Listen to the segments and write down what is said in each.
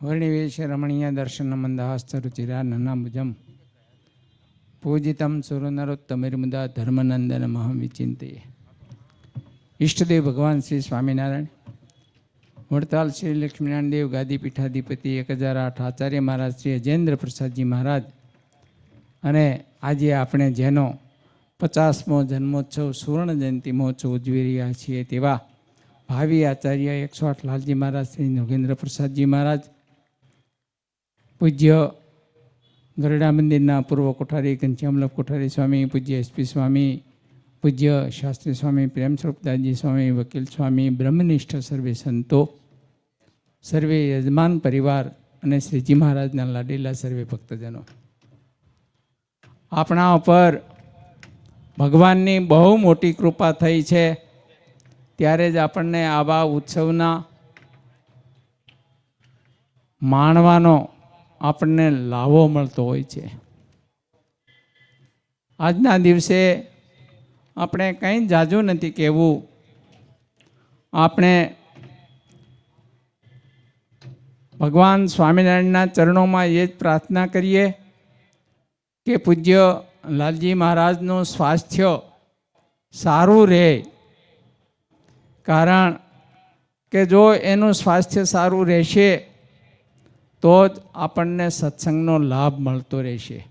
વર્ણિવેશ રમણીય દર્શન મંદહાસ્તરુચિરા નનામુજમ પૂજિતમ સુરનરોત્તમિર્મુદા ધર્મનંદન મહમ વિચિંતે ઈષ્ટદેવ ભગવાન શ્રી સ્વામિનારાયણ વડતાલ શ્રી લક્ષ્મીનારાયણ દેવ ગાદી પીઠાધિપતિ એક હજાર આઠ આચાર્ય મહારાજ શ્રી અજેન્દ્ર પ્રસાદજી મહારાજ અને આજે આપણે જેનો પચાસમો જન્મોત્સવ સુવર્ણ જયંતિ મહોત્સવ ઉજવી રહ્યા છીએ તેવા ભાવિ આચાર્ય એકસો આઠ લાલજી મહારાજ શ્રી નોગેન્દ્ર પ્રસાદજી મહારાજ પૂજ્ય ગરડા મંદિરના પૂર્વ કોઠારી ઘનશ્યામલભ કોઠારી સ્વામી, પૂજ્ય એસપી સ્વામી, પૂજ્ય શાસ્ત્રી સ્વામી પ્રેમ સ્વરૂપદાસજી સ્વામી, વકીલ સ્વામી, બ્રહ્મનિષ્ઠ સર્વે સંતો, સર્વે યજમાન પરિવાર અને શ્રીજી મહારાજના લાડેલા સર્વે ભક્તજનો. આપણા ઉપર ભગવાનની બહુ મોટી કૃપા થઈ છે. ત્યારે જ આપણને આવા ઉત્સવના માણવાનો આપણને લાવો મળતો હોય છે. આજના દિવસે આપણે કંઈ જાજુ નથી કહેવું. આપણે ભગવાન સ્વામિનારાયણના ચરણોમાં એ જ પ્રાર્થના કરીએ કે પૂજ્ય લાલજી મહારાજનું સ્વાસ્થ્ય સારું રહે. કારણ કે જો એનું સ્વાસ્થ્ય સારું રહેશે તો જ આપણને સત્સંગનો લાભ મળતો રહેશે.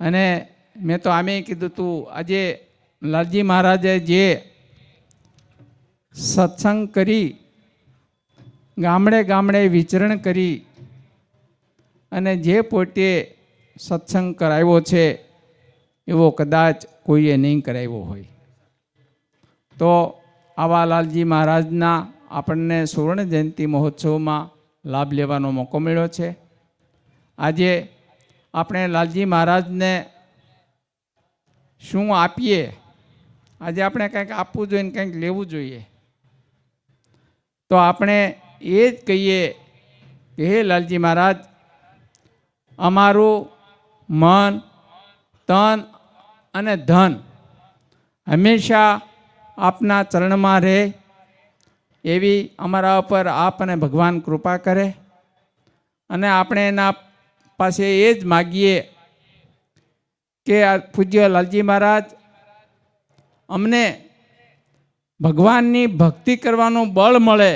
અને મેં તો આમે કીધું તું, આજે લાલજી મહારાજે જે સત્સંગ કરી, ગામડે ગામડે વિચરણ કરી, અને જે પોતે સત્સંગ કરાવ્યો છે, એવો કદાચ કોઈએ નહીં કરાવ્યો હોય. તો આવા લાલજી મહારાજના આપણને સુવર્ણ જયંતિ મહોત્સવમાં લાભ લેવાનો મોકો મળ્યો છે. આજે આપણે લાલજી મહારાજને શું આપીએ? આજે આપણે કંઈક આપવું જોઈએ ને કંઈક લેવું જોઈએ. તો આપણે એ જ કહીએ કે હે લાલજી મહારાજ, અમારું મન, તન અને ધન હંમેશા આપના ચરણમાં રહે. એવી અમારા ઉપર આપ અને ભગવાન કૃપા કરે. અને આપણે એના પાસે એ જ માગીએ કે આ પૂજ્ય લાલજી મહારાજ, અમને ભગવાનની ભક્તિ કરવાનું બળ મળે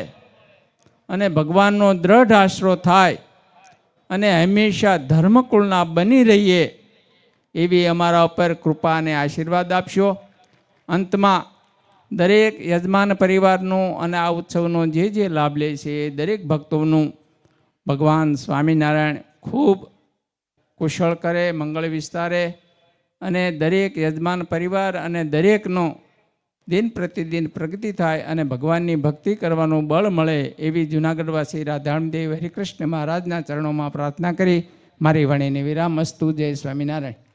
અને ભગવાનનો દ્રઢ આશરો થાય અને હંમેશા ધર્મકુળના બની રહીએ એવી અમારા ઉપર કૃપા અને આશીર્વાદ આપશો. અંતમાં દરેક યજમાન પરિવારનું અને આ ઉત્સવનો જે જે લાભ લે છે, દરેક ભક્તોનું ભગવાન સ્વામિનારાયણ ખૂબ કુશળ કરે, મંગળ વિસ્તારે અને દરેક યજમાન પરિવાર અને દરેકનો દિન પ્રતિદિન પ્રગતિ થાય અને ભગવાનની ભક્તિ કરવાનું બળ મળે એવી જુનાગઢવાસી રાધામદેવ હરિકૃષ્ણ મહારાજના ચરણોમાં પ્રાર્થના કરી. મારી વાણીને વિરામ અસ્તુ. જય સ્વામિનારાયણ.